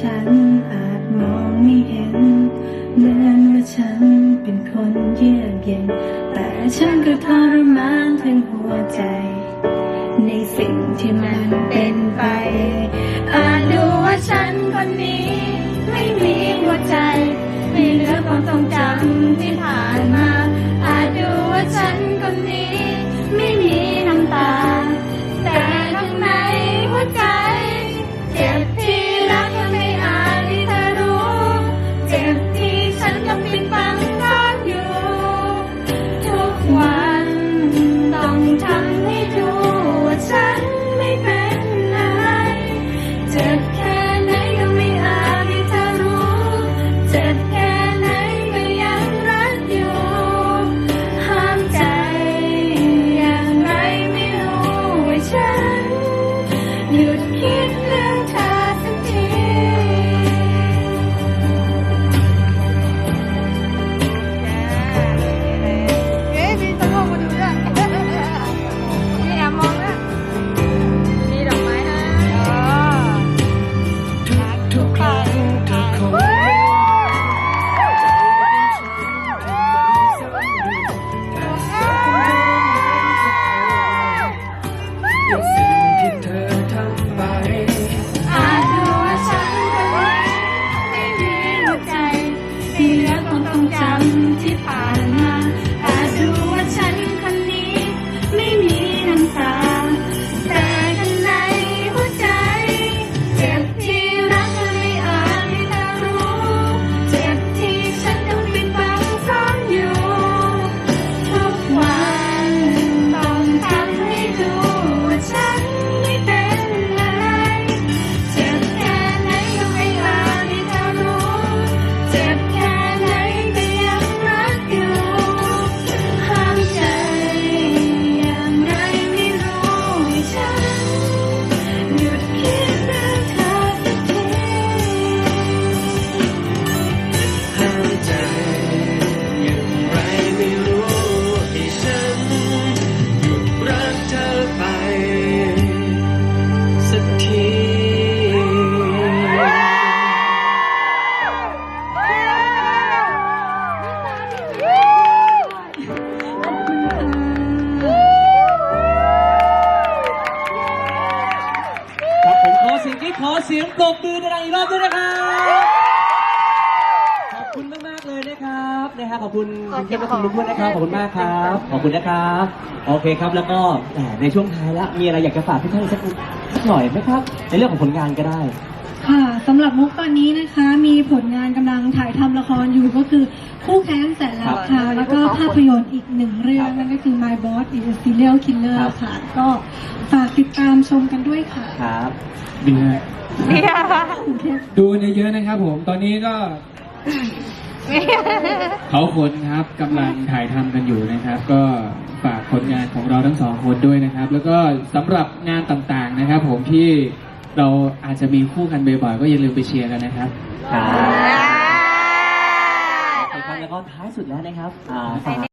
ฉันอาจมองไม่เห็นเหมือนว่าฉันเป็นคนเยือกเย็น แต่ฉันก็ทรมานทั้งหัวใจ ในสิ่งที่มันเป็นไป อาจดูว่าฉันคนนี้ ไม่มีหัวใจ ไม่เหลือความทรงจำ ทรงจำที่ผ่านมา อา ขอเสียงที่ขอเสียงปรบมือดังๆอีกรอบด้วยนะครับ ขอบคุณมากๆเลยนะครับนะฮะขอบคุณคุณเข้มและคุณลุงด้วยนะครับขอบคุณมากครับ ขอบคุณนะครับ โอเคครับแล้วก็แหมในช่วงท้ายแล้วมีอะไรอยากจะฝากทุกท่านสักสักหน่อยไหมครับ ในเรื่องของผลงานก็ได้ ค่ะสำหรับมุกตอนนี้นะคะ มีผลงานกำลังถ่ายทำละครอยู่ก็คือคู่แค้นแสนรักค่ะ แล้วก็ภาพยนตร์อีกหนึ่งเรื่องครับนั่นก็คือ My Boss is a Serial Killer ครับค่ะ ก็ฝากติดตามชมกันด้วยค่ะ ครับบินเนี่ยกรุงเทพดูกันเยอะๆนะครับผม ตอนนี้ก็ เขาคนครับกำลังถ่ายทำกันอยู่นะครับ ก็ฝากผลงานของเราทั้งสองคนด้วยนะครับ แล้วก็สำหรับงานต่างๆนะครับ ผมที่ เราอาจจะมีคู่กันบ่อยๆก็อย่าลืมไปเชียร์กันนะครับ ครับ โอเคครับแล้วก็ท้ายสุดแล้วนะครับอ่าฝาก